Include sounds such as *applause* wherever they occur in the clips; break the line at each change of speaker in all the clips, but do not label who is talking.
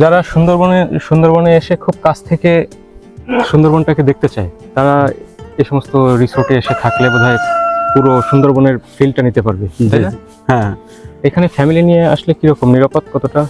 যারা সুন্দরবনে সুন্দরবনে এসে খুব কাছ থেকে সুন্দরবনটাকে দেখতে চায় তারা এই সমস্ত রিসোর্টে এসে থাকলে বোধহয় পুরো সুন্দরবনের ফিলটা নিতে পারবে তাই না?
হ্যাঁ।
এখানে ফ্যামিলি নিয়ে আসলে কীরকম নিরাপদ কতটা?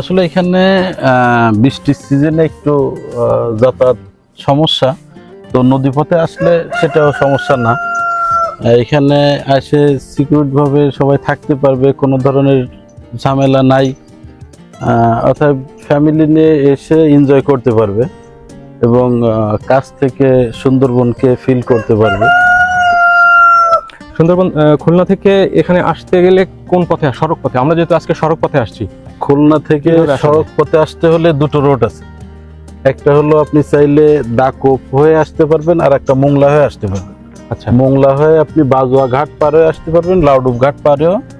আসলে এখানে বৃষ্টির সিজনে একটু যাতায়াত সমস্যা তো নদীপথে আসলে সেটাও সমস্যা না। এখানে এসে সিকিউরিট ভাবে সবাই থাকতে পারবে কোনো ধরনের ঝামেলা নাই। অর্থাৎ ফ্যামিলি নিয়ে এসে এনজয় করতে পারবে এবং কাছ থেকে সুন্দরবনকে ফিল করতে পারবে।
সুন্দরবন খুলনা থেকে এখানে আসতে গেলে কোন পথে সড়ক পথে? আমরা যেহেতু আজকে সড়ক পথে আসছি।
খুলনা থেকে সড়ক পথে আসতে হলে দুটো রোড আছে। একটা হলো আপনি চাইলে দাকোপ হয়ে আসতে পারবেন আর একটা মোংলা হয়ে আসতে পারবেন।
আচ্ছা।
মোংলা হয়ে আপনি বাজুয়া ঘাট পার হয়ে আসতে পারবেন লাউডুব ঘাট পারেও আহ,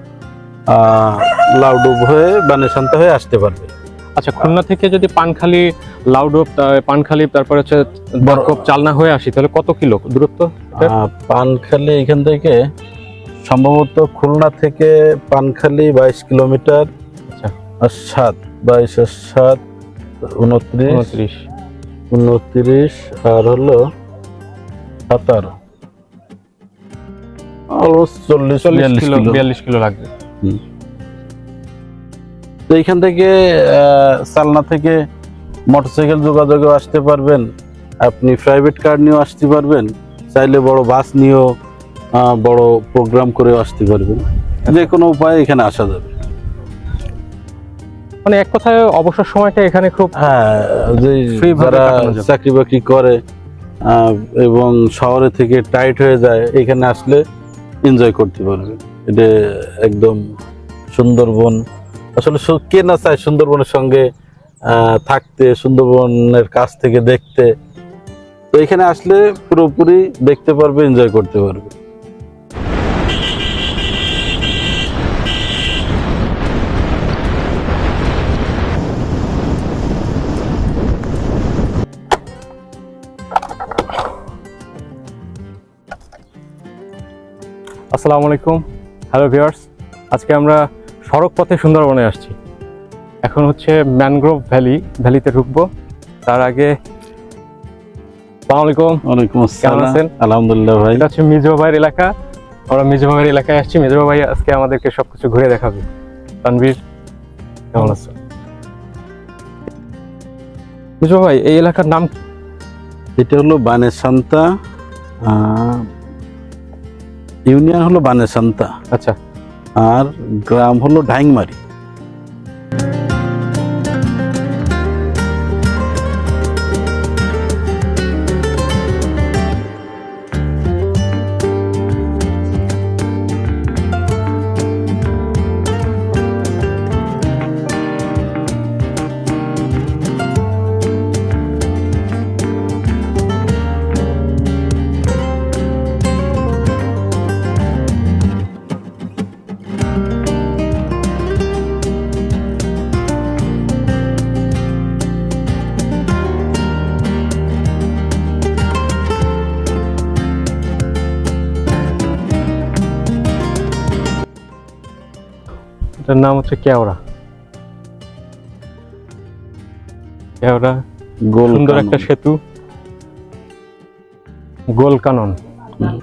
লাউডুব হয়ে বানেশান্তা হয়ে আসতে পারবেন
আচ্ছা খুলনা থেকে যদি পানখালি লাউডোপ তা- পানখালি তারপরে হচ্ছে বরকপ চালনা হয়ে আসি তাহলে কত কিলো দূরত্ব
পানখালি এখান থেকে সম্ভবত খুলনা থেকে পানখালি বাইশ কিলোমিটার
আচ্ছা।
আর সাত বাইশ আর সাত উনত্রিশ।
উনত্রিশ।
উনত্রিশ আর হলো সাতারো। অলমোস্ট চল্লিশ
চল্লিশ কিলো। বিয়াল্লিশ কিলো লাগবে।
তো এইখান থেকে সালনা থেকে মোটরসাইকেল যোগাযোগে আসতে পারবেন। আপনি প্রাইভেট কার নিয়েও আসতে পারবেন। চাইলে বড় বাস নিয়েও বড় প্রোগ্রাম করেও আসতে পারবেন। যে কোনো উপায়ে এখানে আসা যাবে।
মানে এক কথায় অবসর সময়টা এখানে খুব
হ্যাঁ যে যারা চাকরি বাকরি করে এবং শহরে থেকে টাইট হয়ে যায় এখানে আসলে এনজয় করতে পারবে। এটা একদম সুন্দরবন, আসলে কে না চায় সুন্দরবনের সঙ্গে থাকতে, সুন্দরবনের কাছ থেকে দেখতে? তো এখানে আসলে পুরোপুরি দেখতে পারবে এনজয় করতে পারবে।
আসসালামু আলাইকুম। হ্যালো ভিউয়ার্স আজকে আমরা সড়ক পথে সুন্দরবনে আসছি। এখন হচ্ছে ম্যানগ্রোভ ভ্যালি ভ্যালিতে ঢুকবো। তার আগে আলাইকুম।
ওয়ালাইকুম আসসালাম।
আছেন?
আলহামদুলিল্লাহ ভাই।
এটা হচ্ছে মিজো ভাইয়ের এলাকা। আমরা মিজো ভাইয়ের এলাকায় আসছি। মিজো ভাই আজকে আমাদেরকে সবকিছু ঘুরে দেখাবে। তানভীর কেমন আছো মিজো ভাই এই এলাকার নাম
এটা হলো বানেশান্তা আহ, ইউনিয়ন হলো বানেসান্তা।
আচ্ছা।
আর গ্রাম হলো ঢাইংমারি।
এটার নাম হচ্ছে কেওড়া। কেওড়া
গোল
সুন্দর একটা সেতু। গোল কানন।
হুম।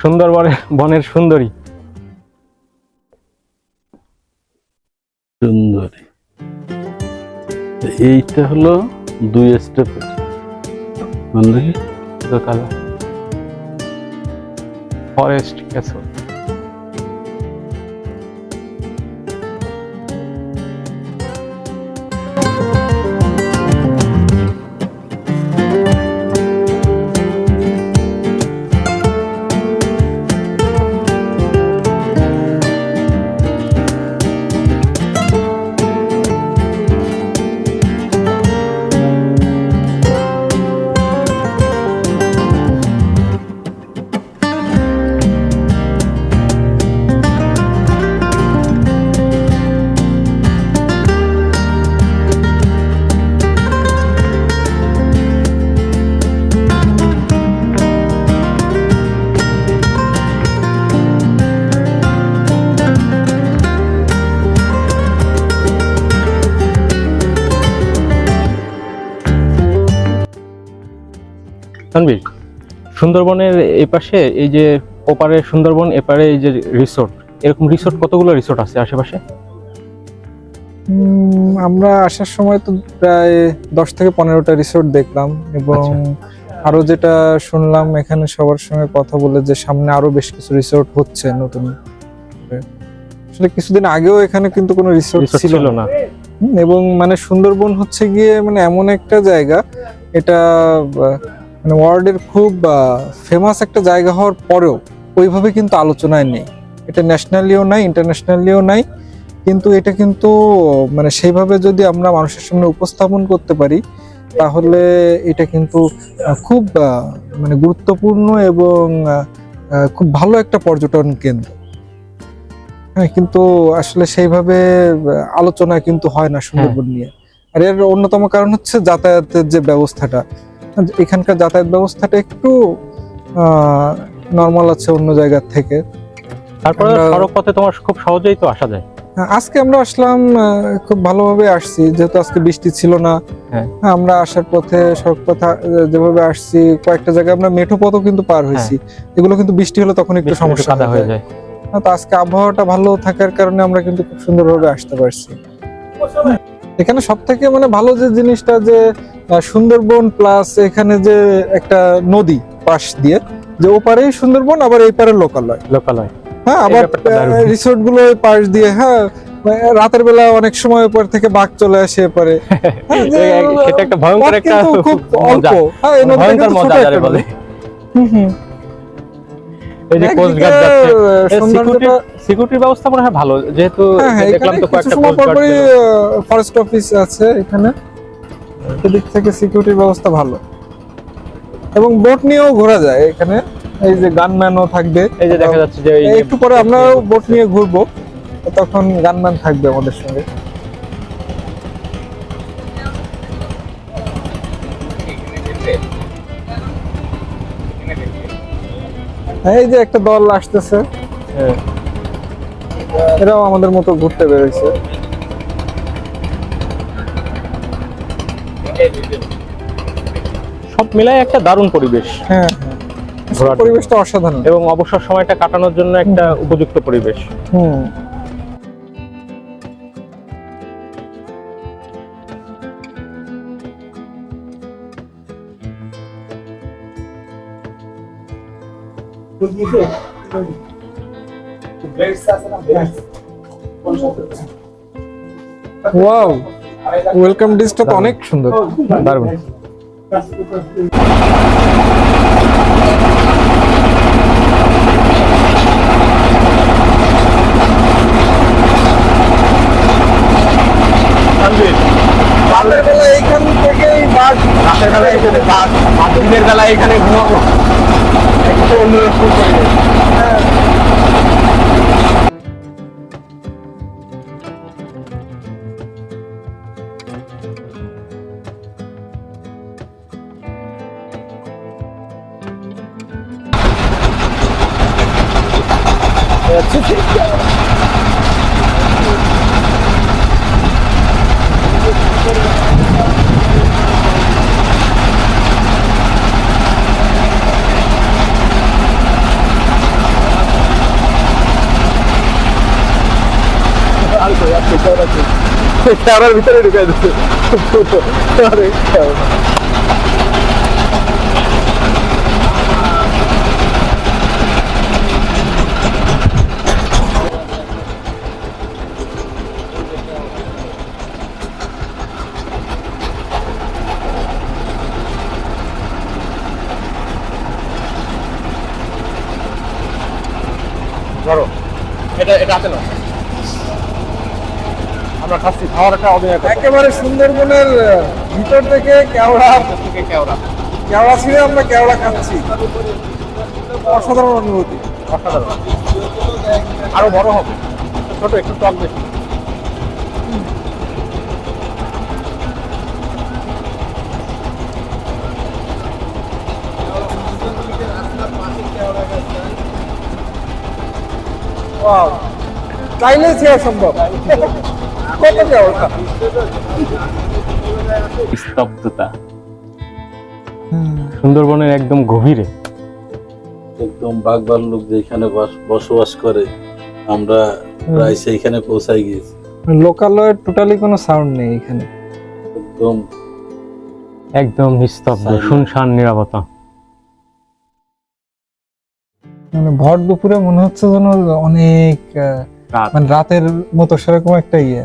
সুন্দর বনের সুন্দরী।
সুন্দরী। এইটা হলো দুই স্টেপের মানে
দোতলা ফরেস্ট ক্যাসল সুন্দরবনের এই পাশে এই যে ওপারে সুন্দরবন এপারে এই যে রিসোর্ট এরকম রিসোর্ট কতগুলো রিসোর্ট আছে আশেপাশে?
আমরা আসার সময় তো প্রায় দশ থেকে পনেরোটা রিসোর্ট দেখলাম এবং আরও যেটা শুনলাম এখানে সবার সঙ্গে কথা বলে যে সামনে আরও বেশ কিছু রিসোর্ট হচ্ছে নতুন আসলে কিছুদিন আগেও এখানে কিন্তু কোনো রিসোর্ট ছিল না। এবং মানে সুন্দরবন হচ্ছে গিয়ে মানে এমন একটা জায়গা এটা মানে ওয়ার্ল্ডের খুব ফেমাস একটা জায়গা হওয়ার পরেও ওইভাবে কিন্তু আলোচনায় নেই। এটা ন্যাশনালিও নাই ইন্টারন্যাশনালিও নাই। কিন্তু এটা কিন্তু মানে সেইভাবে যদি আমরা মানুষের সামনে উপস্থাপন করতে পারি তাহলে এটা কিন্তু খুব মানে গুরুত্বপূর্ণ এবং খুব ভালো একটা পর্যটন কেন্দ্র। হ্যাঁ কিন্তু আসলে সেইভাবে আলোচনা কিন্তু হয় না সুন্দরবন নিয়ে। আর এর অন্যতম কারণ হচ্ছে যাতায়াতের যে ব্যবস্থাটা। এখানকার যাতায়াত ব্যবস্থাটা একটু নর্মাল আছে অন্য জায়গার থেকে।
তারপরে সড়ক পথে তোমার খুব সহজেই তো আসা যায়।
হ্যাঁ, আজকে আমরা আসলাম খুব ভালোভাবে আসছি যেহেতু আজকে বৃষ্টি ছিল না।
হ্যাঁ।
হ্যাঁ, আমরা আসার পথে সড়ক পথে যেভাবে আসছি কয়েকটা জায়গায় আমরা মেঠো পথও কিন্তু পার হয়েছি। এগুলো কিন্তু বৃষ্টি হলে তখন একটু সমস্যা
হয়ে যায়।
হ্যাঁ, তো আজকে আবহাওয়াটা ভালো থাকার কারণে আমরা কিন্তু খুব সুন্দরভাবে আসতে পারছি। এখানে সব থেকে মানে ভালো যে জিনিসটা যে সুন্দরবন প্লাস এখানে যে একটা নদী পাশ দিয়ে যে ওপারে সুন্দরবন আবার এই পারে লোকালয়
লোকালয়
হ্যাঁ। আবার রিসোর্টগুলো পাশ দিয়ে হ্যাঁ মানে রাতের বেলা অনেক সময় উপর থেকে বাঘ চলে আসে এপারে। *laughs* হ্যাঁ,
সেটা একটা ভয়ঙ্কর একটা
খুব অল্প। হ্যাঁ এই নদীটা কিন্তু ছোট একটা
বলে।
হুম, হুম।
এই যে কোস্ট গার্ড যাচ্ছে। সিকিউরিটির ব্যবস্থা মনে হয় ভালো। যেহেতু
হ্যাঁ হ্যাঁ
দেখলাম তো কয়েকটা কোস্ট গার্ড
ফরেস্ট অফিস আছে এখানে। এদিক থেকে সিকিউরিটির ব্যবস্থা ভালো। এবং বোট নিয়েও ঘোরা যায় এখানে। এই যে গানম্যানও থাকবে।
এই যে দেখা যাচ্ছে যে
একটু পরে আমরাও বোট নিয়ে ঘুরবো। তখন গানম্যান থাকবে আমাদের সঙ্গে। এই যে একটা দল আসতেছে।
হ্যাঁ,
এরাও আমাদের মতো ঘুরতে বেরোইছে।
সব মিলাই একটা দারুণ পরিবেশ।
হ্যাঁ।
ঘোরার জন্য।
পরিবেশটা অসাধারণ।
এবং অবসর সময়টা কাটানোর জন্য একটা উপযুক্ত পরিবেশ।
হুম। ওয়াও ওয়েলকাম ডিশটা তো অনেক সুন্দর।
দারুণ।
রাতের বেলা এইখান থেকেই বাঘ
রাতের বেলা এখানে আর দিনের বেলা এখানে ঘুমাবো। একটা অন্যরকম পরিবেশ। ক্যামেরার ভিতরে ঢুকে দিচ্ছে আরে ক্যামেরা ধরো এটা এটা আছে না? আমরা খাচ্ছি খাওয়ার একটা অভিনয়
একেবারে সুন্দরবনের ভিতর থেকে কেওড়া।
থেকে কেওড়া।
কেওড়া ছিঁড়ে আমরা কেওড়া খাচ্ছি। অসাধারণ অনুভূতি।
অসাধারণ। আরও বড় হবে। ছোট একটু টক বেশি
ওয়াও চাইলেই সম্ভব। কত
স্তব্ধতা সুন্দরবনের একদম গভীরে।
একদম বাঘ ভাল্লুক যেখানে বাস- বসবাস করে আমরা প্রায় সেইখানে পৌঁছাই গিয়েছি।
লোকালয়ের টোটালি কোনো সাউন্ড নেই এখানে।
একদম
একদম নিস্তব্ধ. শুনশান নিরাপত্তা
মানে ভর দুপুরে মনে হচ্ছে যেন অনেক মানে রাতের মতো সেরকম একটা ইয়ে।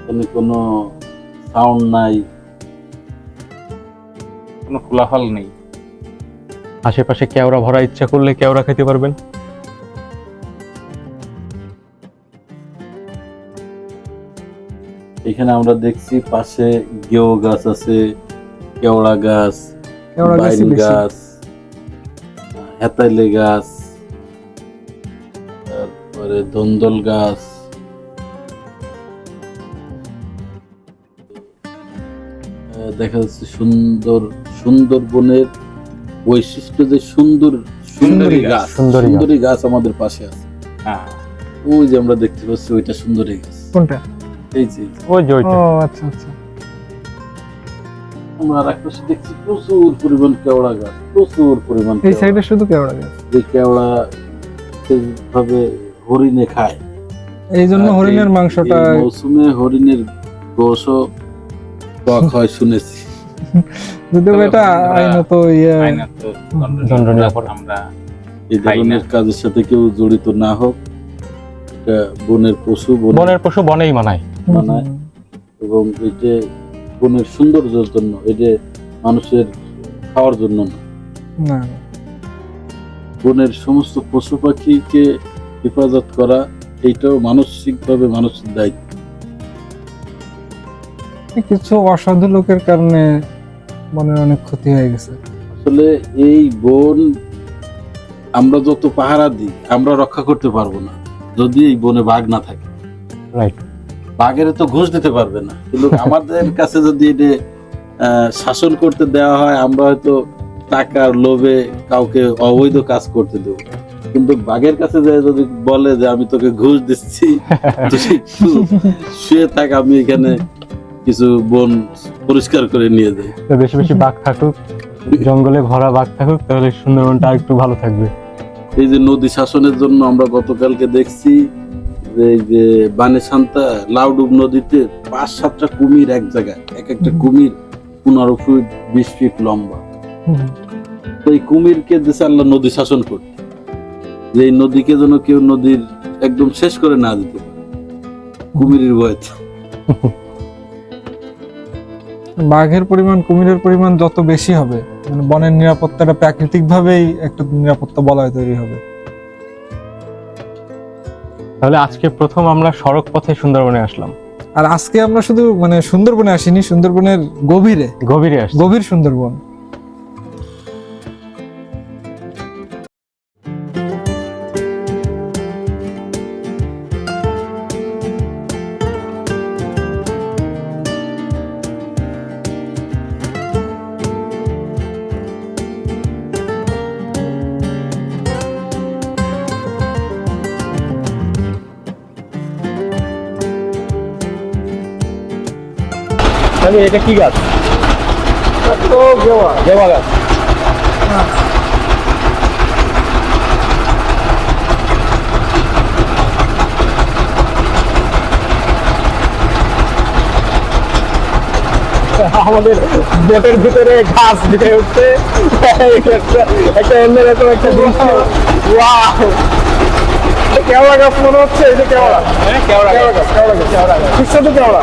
এখানে কোনো সাউন্ড নাই।
কোনো কোলাহল নেই।
আশেপাশে কেওড়া ভরা ইচ্ছা করলে কেওড়া খেতে পারবেন।
এখানে আমরা দেখছি পাশে গেও গাছ আছে কেওড়া গাছ
কেওড়া
গাছ হেতাইলে গাছ। তারপরে দন্দল গাছ। দেখা যাচ্ছে সুন্দর সুন্দরবনের বৈশিষ্ট্য যে সুন্দর সুন্দরী গাছ।
সুন্দরী গাছ।
আমাদের পাশে আছে।
হ্যাঁ।
ওই যে আমরা দেখতে পাচ্ছি ওইটা সুন্দরী গাছ।
কোনটা?
এই যে এই যে।
ওই যে
ও
ওইটা
আচ্ছা আচ্ছা।
আমরা আর এক দেখছি প্রচুর পরিমাণ কেওড়া গাছ প্রচুর পরিমাণ
এই
কেওড়া।
সাইডে শুধু কেওড়া গাছ?
যে কেওড়া ভাবে হরিণে খায়।
এই জন্য হরিণের মাংসটা
মৌসুমে হরিণের গোশও টক হয় শুনেছি।
যদিও এটা আইনত ইয়ে
দণ্ডনীয়
আমরা
এই ধরনের কাজের সাথে কেউ জড়িত না হোক এটা বনের পশু বনের
পশু বনেই মানায়।
মানায়। এবং এটা বনের সৌন্দর্যের জন্য এটা মানুষের খাওয়ার জন্য না। বনের সমস্ত পশু পাখিকে হেফাজত করা এইটাও মানসিকভাবে মানুষের দায়িত্ব।
কিছু অসাধু লোকের কারণে মনের অনেক ক্ষতি হয়ে গেছে।
আসলে এই বন আমরা যত পাহারা দিই আমরা রক্ষা করতে পারব না যদি এই বনে বাঘ না থাকে।
রাইট
বাঘের তো ঘুষ দিতে পারবে না কিন্তু আমাদের *laughs* কাছে যদি এটা আহ, শাসন করতে দেওয়া হয় আমরা হয়তো টাকার লোভে কাউকে অবৈধ কাজ করতে দেব। কিন্তু বাঘের কাছে যায় যদি বলে যে আমি তোকে ঘুষ দিচ্ছি *laughs* শুয়ে থাক আমি এখানে কিছু বন পরিষ্কার করে নিয়ে যাই।
বেশি বেশি বাঘ থাকুক জঙ্গলে ভরা বাঘ থাকুক তাহলে সুন্দরবনটা একটু ভালো থাকবে।
এই যে নদী শাসনের জন্য আমরা গতকালকে দেখছি যে এই যে বানে সান্তা লাউডুব নদীতে পাঁচ সাতটা কুমির এক জায়গায় এক একটা কুমির পনেরো ফুট বিশ ফিট লম্বা। তো এই কুমিরকে দিছে আল্লাহ নদী শাসন করতে যে এই নদীকে যেন কেউ নদীর একদম শেষ করে না দিতে পারে। কুমিরের ভয়তে
বাঘের পরিমাণ কুমিরের পরিমাণ যত বেশি হবে মানে বনের নিরাপত্তাটা প্রাকৃতিক ভাবেই একটা নিরাপত্তা বলয় তৈরি হবে।
তাহলে আজকে প্রথম আমরা সড়ক পথে সুন্দরবনে আসলাম।
আর আজকে আমরা শুধু মানে সুন্দরবনে আসিনি সুন্দরবনের গভীরে।
গভীরে
গভীর সুন্দরবন।
তাহলে এটা কি গাছ? গাছ। আমাদের বোটের ভিতরে ঘাস দিয়ে উঠছে। একটা একটা অন্যরকম একটা দৃশ্য ওয়াও কেওড়া গাছ মনে হচ্ছে? এই যে কেওড়া। কেওড়া গাছ কেওড়া গাছ কেওড়া গাছ। সুস্বাদু কেওড়া।